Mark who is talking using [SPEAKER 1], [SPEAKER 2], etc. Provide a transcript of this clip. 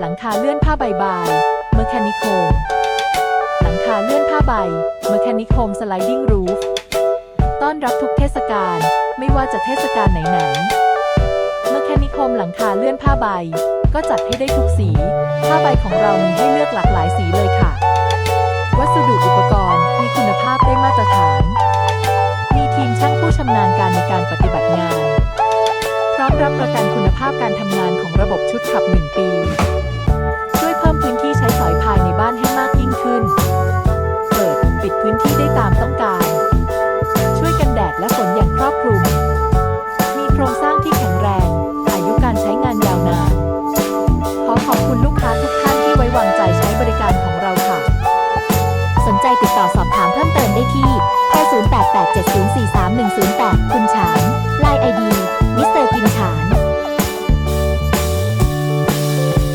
[SPEAKER 1] หลังคาเลื่อนผ้าใบบาย เมอร์แคนิโคมหลังคาเลื่อนผ้าใบ เมอร์แคนิโคมสไลดิ้งรูฟ ต้อนรับทุกเทศกาล ไม่ว่าจะเทศกาลไหนๆ เมอร์แคนิโคมหลังคาเลื่อนผ้าใบ ก็จัดให้ได้ทุกสี ผ้าใบของเรามีให้เลือกหลากหลายสีเลยค่ะ วัสดุอุปกรณ์มีคุณภาพได้มาตรฐาน มีทีมช่างผู้ชำนาญการในการปฏิบัติงาน พร้อมรับประกันคุณภาพการทำงานของระบบชุดขับ 1 ปี ได้ตามต้องการ ช่วยกันแดดและฝนอย่างครอบคลุม มีโครงสร้างที่แข็งแรง อายุการใช้งานยาวนาน ขอขอบคุณลูกค้าทุกท่านที่ไว้วางใจใช้บริการของเราค่ะ สนใจติดต่อสอบถามเพิ่มเติมได้ที่